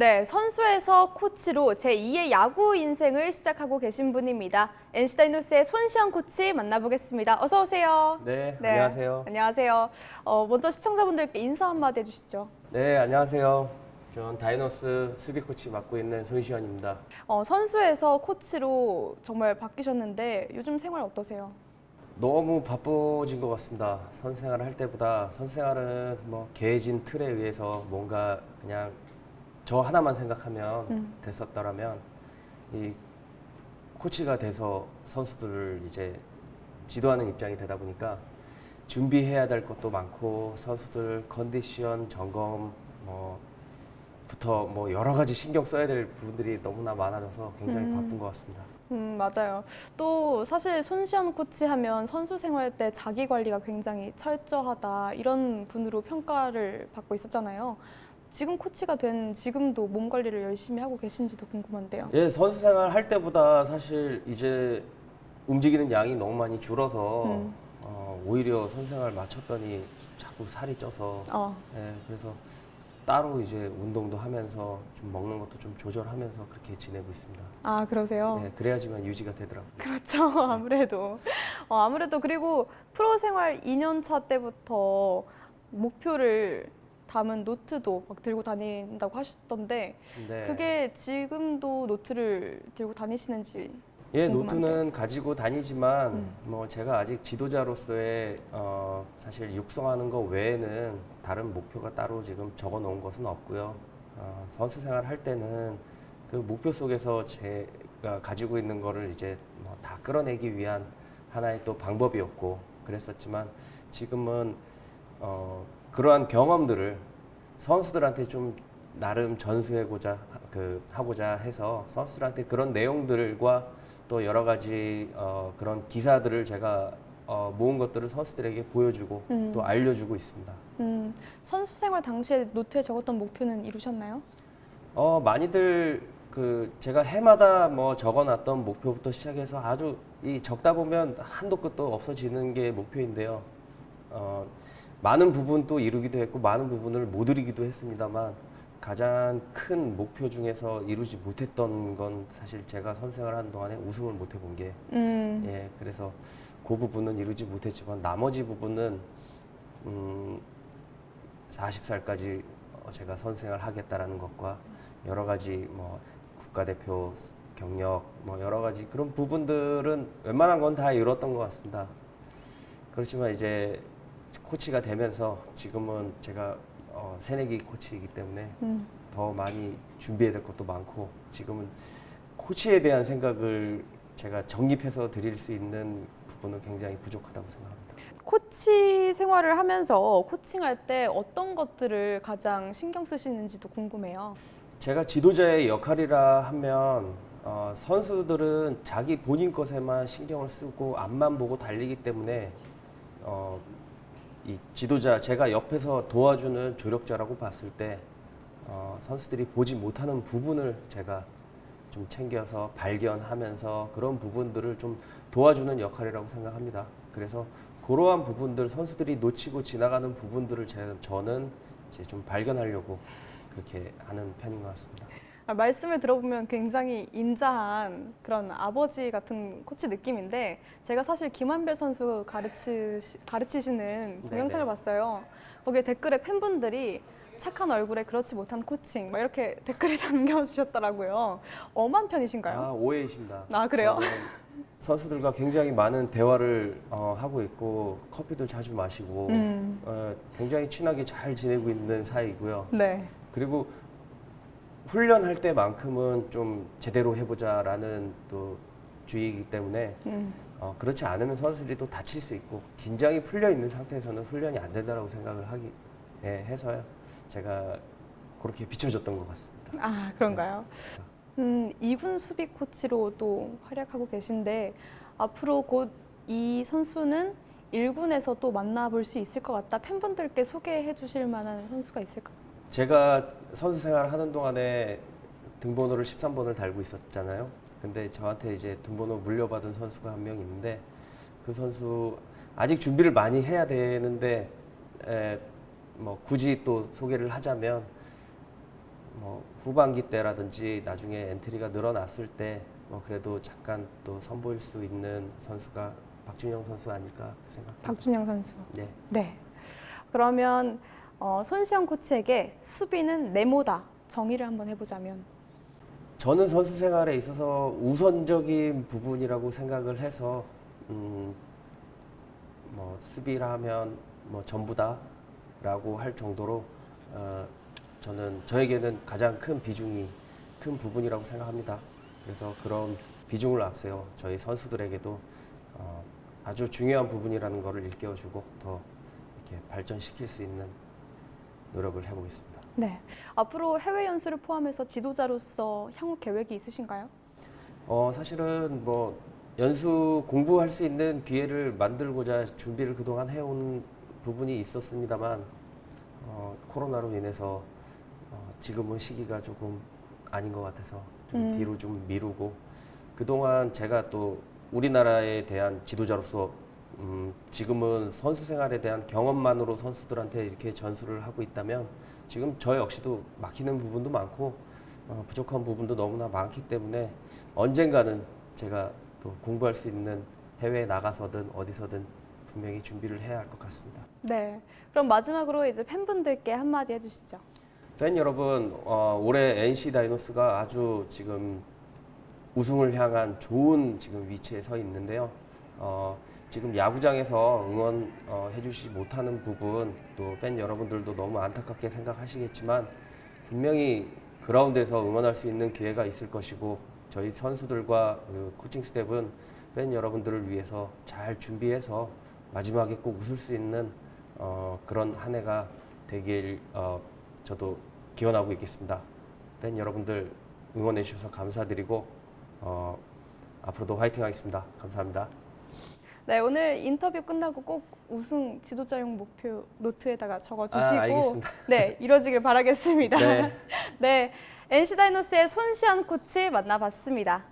네, 선수에서 코치로 제2의 야구 인생을 시작하고 계신 분입니다. NC 다이노스의 손시영 코치 만나보겠습니다. 어서 오세요. 네, 안녕하세요. 안녕하세요. 어, 먼저 시청자분들께 인사 한마디 해주시죠. 네, 안녕하세요. 전 다이노스 수비 코치 맡고 있는 손시현입니다. 어, 선수에서 코치로 정말 바뀌셨는데 요즘 생활 어떠세요? 너무 바빠진 것 같습니다. 선수 생활을 할 때보다 선수 생활은 뭐 개해진 틀에 의해서 뭔가 그냥 저 하나만 생각하면 음. 됐었더라면 이 코치가 돼서 선수들을 이제 지도하는 입장이 되다 보니까 준비해야 될 것도 많고 선수들 컨디션 점검 뭐부터 뭐 여러 가지 신경 써야 될 부분들이 너무나 많아져서 굉장히 음. 바쁜 것 같습니다. 음, 맞아요. 또 사실 손시현 코치 하면 선수 생활 때 자기 관리가 굉장히 철저하다 이런 분으로 평가를 받고 있었잖아요. 지금 코치가 된 지금도 몸 관리를 열심히 하고 계신지도 궁금한데요. 예, 선수 생활 할 때보다 사실 이제 움직이는 양이 너무 많이 줄어서 음. 어, 오히려 선수 생활 마쳤더니 자꾸 살이 쪄서 어, 예, 그래서 따로 이제 운동도 하면서 좀 먹는 것도 좀 조절하면서 그렇게 지내고 있습니다. 아 그러세요? 예, 그래야지만 유지가 되더라고요. 그렇죠. 아무래도 어, 아무래도 그리고 프로 생활 2년 차 때부터 목표를 담은 노트도 막 들고 다닌다고 하셨던데 네. 그게 지금도 노트를 들고 다니시는지 예, 궁금한데. 노트는 가지고 다니지만 음. 뭐 제가 아직 지도자로서의 어, 사실 육성하는 것 외에는 다른 목표가 따로 지금 적어 놓은 것은 없고요. 어, 선수 생활 할 때는 그 목표 속에서 제가 가지고 있는 거를 이제 뭐 다 끌어내기 위한 하나의 또 방법이었고 그랬었지만 지금은 어, 그러한 경험들을 선수들한테 좀 나름 전수해고자 그 하고자 해서 선수들한테 그런 내용들과 또 여러 가지 어, 그런 기사들을 제가 어, 모은 것들을 선수들에게 보여주고 음. 또 알려주고 있습니다. 음, 선수 생활 당시에 노트에 적었던 목표는 이루셨나요? 어 많이들 그 제가 해마다 뭐 적어놨던 목표부터 시작해서 아주 이 적다 보면 한도 끝도 없어지는 게 목표인데요. 어 많은 부분 또 이루기도 했고 많은 부분을 못 이루기도 했습니다만 가장 큰 목표 중에서 이루지 못했던 건 사실 제가 선생을 하는 동안에 우승을 못 해본 게 음, 예, 그래서 그 부분은 이루지 못했지만 나머지 부분은 음, 40살까지 제가 선생을 하겠다라는 것과 여러 가지 뭐 국가대표 경력 뭐 여러 가지 그런 부분들은 웬만한 건 다 이뤘던 것 같습니다. 그렇지만 이제 코치가 되면서 지금은 제가 어, 새내기 코치이기 때문에 음. 더 많이 준비해야 될 것도 많고 지금은 코치에 대한 생각을 제가 정립해서 드릴 수 있는 부분은 굉장히 부족하다고 생각합니다. 코치 생활을 하면서 코칭할 때 어떤 것들을 가장 신경 쓰시는지도 궁금해요. 제가 지도자의 역할이라 하면 어, 선수들은 자기 본인 것에만 신경을 쓰고 앞만 보고 달리기 때문에 어, 이 지도자 제가 옆에서 도와주는 조력자라고 봤을 때 어, 선수들이 보지 못하는 부분을 제가 좀 챙겨서 발견하면서 그런 부분들을 좀 도와주는 역할이라고 생각합니다. 그래서 그러한 부분들 선수들이 놓치고 지나가는 부분들을 제, 저는 이제 좀 발견하려고 그렇게 하는 편인 것 같습니다. 아, 말씀을 들어보면 굉장히 인자한 그런 아버지 같은 코치 느낌인데 제가 사실 김한별 선수 가르치, 가르치시는 동영상을 네네. 봤어요. 거기에 댓글에 팬분들이 착한 얼굴에 그렇지 못한 코칭 막 이렇게 댓글을 남겨주셨더라고요. 엄한 편이신가요? 아 오해이십니다. 아, 그래요? 저는 선수들과 굉장히 많은 대화를 어, 하고 있고 커피도 자주 마시고 음, 어, 굉장히 친하게 잘 지내고 있는 사이고요. 네. 그리고 훈련할 때만큼은 좀 제대로 해보자라는 또 주의이기 때문에 음, 어, 그렇지 않으면 선수들이 또 다칠 수 있고 긴장이 풀려 있는 상태에서는 훈련이 안 된다라고 생각을 하기 예, 해서요. 제가 그렇게 비춰줬던 것 같습니다. 아 그런가요? 음, 이군 수비 코치로 또 활약하고 계신데 앞으로 곧 이 선수는 1군에서 또 만나볼 수 있을 것 같다. 팬분들께 소개해 주실 만한 선수가 있을까요? 제가 선수 생활을 하는 동안에 등번호를 13번을 달고 있었잖아요. 근데 저한테 이제 등번호 물려받은 선수가 한 명 있는데 그 선수 아직 준비를 많이 해야 되는데 에, 뭐 굳이 또 소개를 하자면 뭐 후반기 때라든지 나중에 엔트리가 늘어났을 때 뭐 그래도 잠깐 또 선보일 수 있는 선수가 박준영 선수 아닐까 생각합니다. 박준영 선수. 네. 네. 그러면 어, 손시영 코치에게 수비는 네모다 정의를 한번 해보자면 저는 선수 생활에 있어서 우선적인 부분이라고 생각을 해서 음, 뭐 수비라 하면 뭐 전부다라고 할 정도로 어, 저는 저에게는 가장 큰 비중이 큰 부분이라고 생각합니다. 그래서 그런 비중을 앞세워 저희 선수들에게도 어, 아주 중요한 부분이라는 것을 일깨워주고 더 이렇게 발전시킬 수 있는 노력을 해보겠습니다. 네. 앞으로 해외 연수를 포함해서 지도자로서 향후 계획이 있으신가요? 어 사실은 뭐 연수 공부할 수 있는 기회를 만들고자 준비를 그동안 해온 부분이 있었습니다만 어, 코로나로 인해서 어, 지금은 시기가 조금 아닌 것 같아서 좀 음. 뒤로 좀 미루고 그동안 제가 또 우리나라에 대한 지도자로서 음, 지금은 선수 생활에 대한 경험만으로 선수들한테 이렇게 전수를 하고 있다면 지금 저 역시도 막히는 부분도 많고 어, 부족한 부분도 너무나 많기 때문에 언젠가는 제가 또 공부할 수 있는 해외에 나가서든 어디서든 분명히 준비를 해야 할 것 같습니다. 네. 그럼 마지막으로 이제 팬분들께 한마디 해주시죠. 팬 여러분, 어, 올해 NC 다이노스가 아주 지금 우승을 향한 좋은 지금 위치에 서 있는데요. 어, 지금 야구장에서 응원 어, 해주시지 못하는 부분 또 팬 여러분들도 너무 안타깝게 생각하시겠지만 분명히 그라운드에서 응원할 수 있는 기회가 있을 것이고 저희 선수들과 그 코칭 스텝은 팬 여러분들을 위해서 잘 준비해서 마지막에 꼭 웃을 수 있는 어, 그런 한 해가 되길 어, 저도 기원하고 있겠습니다. 팬 여러분들 응원해 주셔서 감사드리고 어, 앞으로도 화이팅 하겠습니다. 감사합니다. 네, 오늘 인터뷰 끝나고 꼭 우승 지도자용 목표 노트에다가 적어주시고 아. 네, 이뤄지길 바라겠습니다. 네. 네, NC 다이노스의 손시현 코치 만나봤습니다.